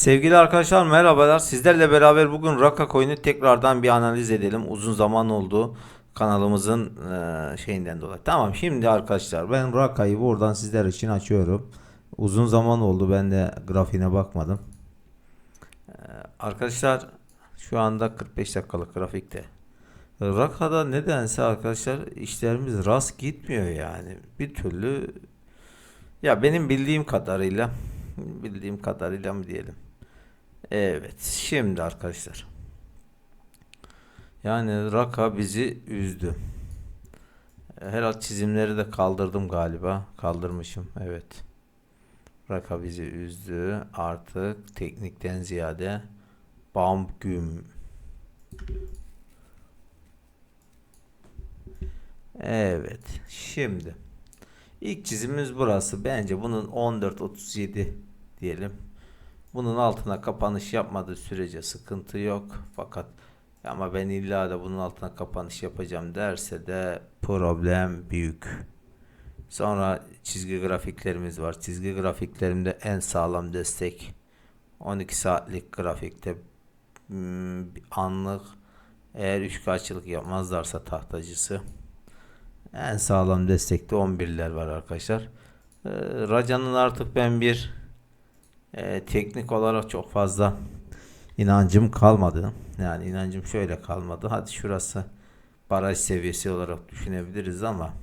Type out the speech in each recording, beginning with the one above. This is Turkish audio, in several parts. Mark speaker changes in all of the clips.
Speaker 1: Sevgili arkadaşlar merhabalar. Sizlerle beraber bugün Raka Coin'i tekrardan bir analiz edelim. Uzun zaman oldu kanalımızın eee, şeyinden dolayı. Tamam şimdi arkadaşlar ben Raka'yı buradan sizler için açıyorum. Uzun zaman oldu ben de grafiğine bakmadım. Eee, arkadaşlar şu anda 45 dakikalık grafikte. Raka'da nedense arkadaşlar işlerimiz rast gitmiyor yani. Bir türlü ya benim bildiğim kadarıyla bildiğim kadarıyla mı diyelim. Evet, şimdi arkadaşlar. Yani Raka bizi üzdü. Herhalde çizimleri de kaldırdım galiba. Kaldırmışım, evet. Raka bizi üzdü. Artık teknikten ziyade bam güm. Evet, şimdi ilk çizimimiz burası. Bence bunun 14.37 diyelim. Bunun altına kapanış yapmadığı sürece sıkıntı yok. Fakat ama ben illa da bunun altına kapanış yapacağım derse de problem büyük. Sonra çizgi grafiklerimiz var. Çizgi grafiklerimde en sağlam destek 12 saatlik grafikte hmm, anlık eğer 3 kaçlık yapmazlarsa tahtacısı en sağlam destekte 11'ler var arkadaşlar. Ee, Raca'nın artık ben bir e, teknik olarak çok fazla inancım kalmadı. Yani inancım şöyle kalmadı. Hadi şurası baraj seviyesi olarak düşünebiliriz ama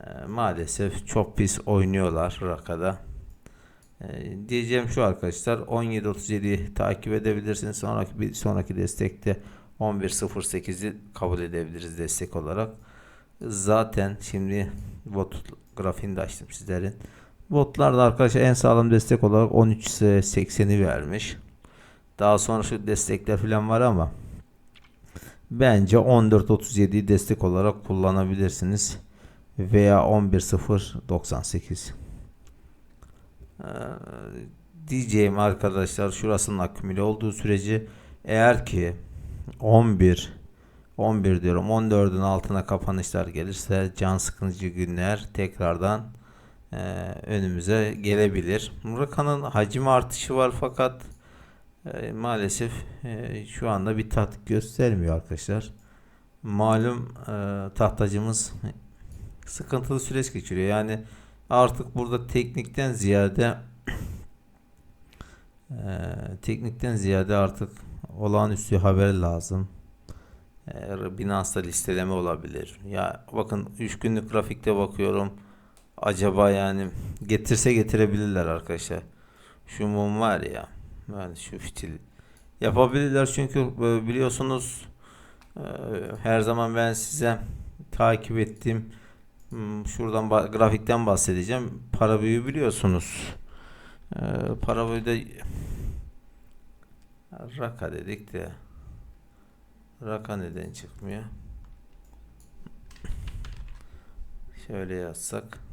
Speaker 1: e, maalesef çok pis oynuyorlar Raka'da. E, diyeceğim şu arkadaşlar 17.37'yi takip edebilirsiniz. Sonraki bir sonraki destekte 11.08'i kabul edebiliriz destek olarak. Zaten şimdi bot grafiğini de açtım sizlerin. Botlar da arkadaşlar en sağlam destek olarak 13.80'i vermiş. Daha sonra şu destekler falan var ama bence 14.37'yi destek olarak kullanabilirsiniz. Veya 11.098. Ee, diyeceğim arkadaşlar şurasının akümüle olduğu sürece eğer ki 11 11 diyorum 14'ün altına kapanışlar gelirse can sıkıcı günler tekrardan e, önümüze gelebilir. Muraka'nın hacim artışı var fakat e, maalesef e, şu anda bir tat göstermiyor arkadaşlar. Malum tahtacımız sıkıntılı süreç geçiriyor. Yani artık burada teknikten ziyade teknikten ziyade artık olağanüstü haber lazım. E, Binance'da listeleme olabilir. Ya bakın 3 günlük grafikte bakıyorum. Acaba yani getirse getirebilirler arkadaşlar. Şu mum var ya. Yani şu fitil. Yapabilirler çünkü e, biliyorsunuz e, her zaman ben size takip ettiğim hmm, şuradan grafikten bahsedeceğim. Para büyüğü biliyorsunuz. E, Para büyüğü de Raka dedik de Raka neden çıkmıyor? Şöyle yazsak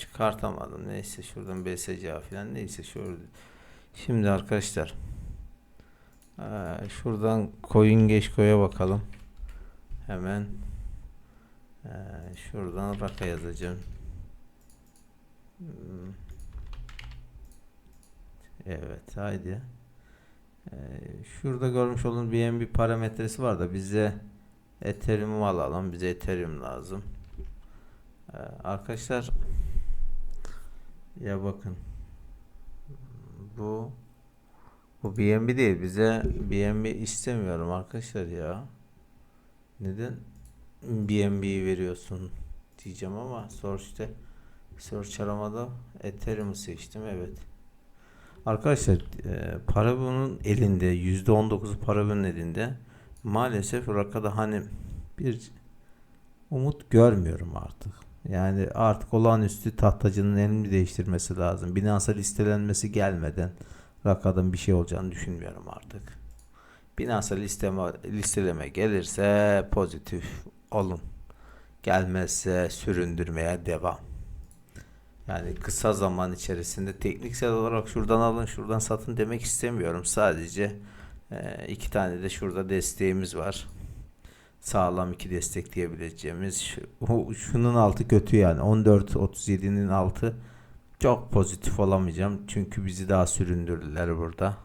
Speaker 1: çıkartamadım. Neyse şuradan BSCA falan neyse şurada. Şimdi arkadaşlar eee, şuradan CoinGecko'ya bakalım. Hemen eee, şuradan Raka yazacağım. Hmm. Evet haydi. Eee, şurada görmüş olduğunuz BNB parametresi var da bize Ethereum'u alalım. Bize Ethereum lazım. Eee, arkadaşlar ya bakın. Bu bu BNB değil. Bize BNB istemiyorum arkadaşlar ya. Neden BNB'yi veriyorsun diyeceğim ama search'te search aramada Ethereum'u seçtim. Evet. Arkadaşlar e, para bunun elinde. %19'u para bunun elinde. Maalesef Raka'da hani bir umut görmüyorum artık. Yani artık olağanüstü tahtacının elini değiştirmesi lazım. Binance'a listelenmesi gelmeden Raka'dan bir şey olacağını düşünmüyorum artık. Binance'a listeme, listeleme gelirse pozitif olun. Gelmezse süründürmeye devam. Yani kısa zaman içerisinde tekniksel olarak şuradan alın şuradan satın demek istemiyorum. Sadece iki tane de şurada desteğimiz var sağlam iki destekleyebileceğimiz şunun altı kötü yani 14 37'nin altı Çok pozitif olamayacağım çünkü bizi daha süründürdüler burada.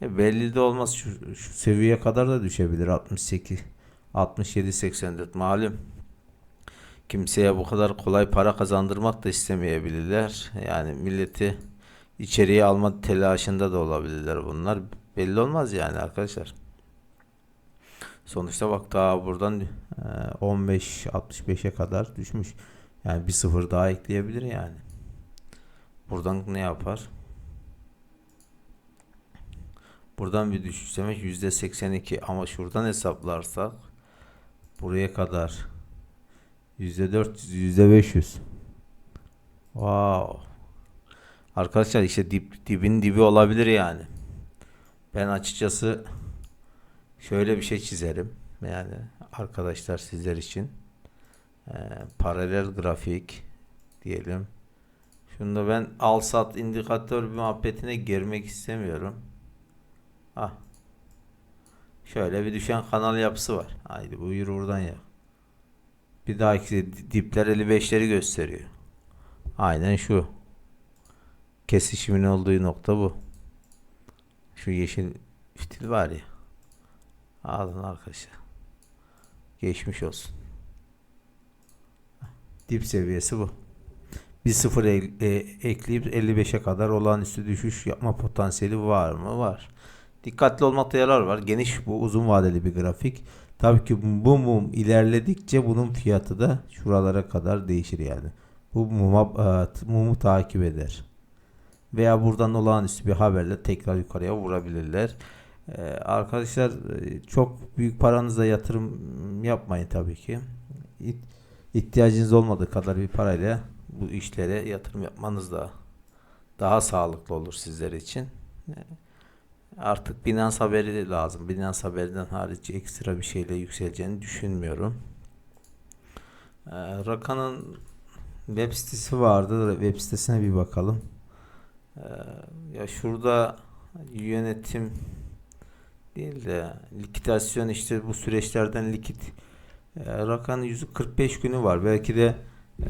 Speaker 1: Ya belli de olmaz şu, şu seviyeye kadar da düşebilir 68 67 84 malum. Kimseye bu kadar kolay para kazandırmak da istemeyebilirler. Yani milleti içeriye alma telaşında da olabilirler bunlar. Belli olmaz yani arkadaşlar. Sonuçta bak daha buradan e, 15 65'e kadar düşmüş. Yani bir sıfır daha ekleyebilir yani. Buradan ne yapar? Buradan bir düşüş demek %82 ama şuradan hesaplarsak buraya kadar %400 %500 Wow. Arkadaşlar işte dip, dibin dibi olabilir yani. Ben açıkçası şöyle bir şey çizerim. Yani arkadaşlar sizler için Ee, paralel grafik diyelim. Şunda ben al sat indikatör muhabbetine girmek istemiyorum. Ah. Şöyle bir düşen kanal yapısı var. Haydi buyur buradan ya. Bir dahaki dipler 55'leri gösteriyor. Aynen şu. Kesişimin olduğu nokta bu. Şu yeşil fitil var ya. Alın arkadaşlar. Geçmiş olsun. Dip seviyesi bu. Bir sıfır e, ekleyip 55'e kadar olağanüstü düşüş yapma potansiyeli var mı? Var. Dikkatli olmakta yarar var. Geniş bu uzun vadeli bir grafik. Tabii ki bu mum ilerledikçe bunun fiyatı da şuralara kadar değişir yani. Bu muma, e, mumu takip eder. Veya buradan olağanüstü bir haberle tekrar yukarıya vurabilirler. Ee, arkadaşlar e, çok büyük paranızla yatırım yapmayın tabii ki. İhtiyacınız olmadığı kadar bir parayla bu işlere yatırım yapmanız da daha sağlıklı olur sizler için. Ee, Artık Binance haberi lazım. Binance haberinden hariç ekstra bir şeyle yükseleceğini düşünmüyorum. Ee, Raka'nın web sitesi vardı. Web sitesine bir bakalım. Ee, ya şurada yönetim değil de likidasyon işte bu süreçlerden likit e, Raka'nın 145 günü var. Belki de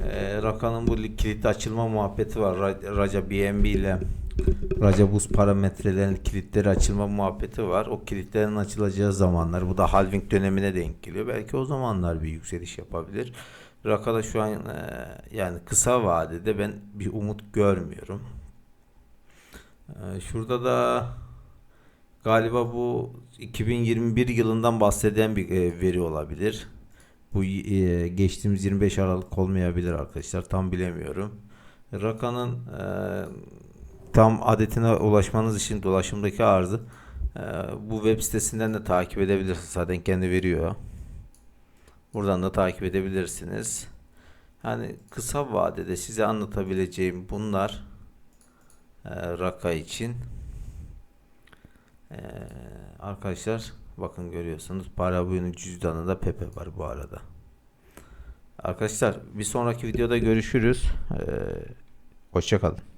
Speaker 1: e, Raka'nın bu kilit açılma muhabbeti var. Ra- Raca BNB ile Raca buz parametrelerin kilitleri açılma muhabbeti var. O kilitlerin açılacağı zamanlar. Bu da halving dönemine denk geliyor. Belki o zamanlar bir yükseliş yapabilir. Raka'da şu an e, yani kısa vadede ben bir umut görmüyorum. E, şurada da galiba bu 2021 yılından bahseden bir e, veri olabilir. Bu e, geçtiğimiz 25 Aralık olmayabilir arkadaşlar. Tam bilemiyorum. Raka'nın e, tam adetine ulaşmanız için dolaşımdaki arzı bu web sitesinden de takip edebilirsiniz. Zaten kendi veriyor. Buradan da takip edebilirsiniz. Yani kısa vadede size anlatabileceğim bunlar e, Raka için. E, arkadaşlar bakın görüyorsunuz para buyunun cüzdanında Pepe var bu arada. Arkadaşlar bir sonraki videoda görüşürüz. E, hoşça kalın.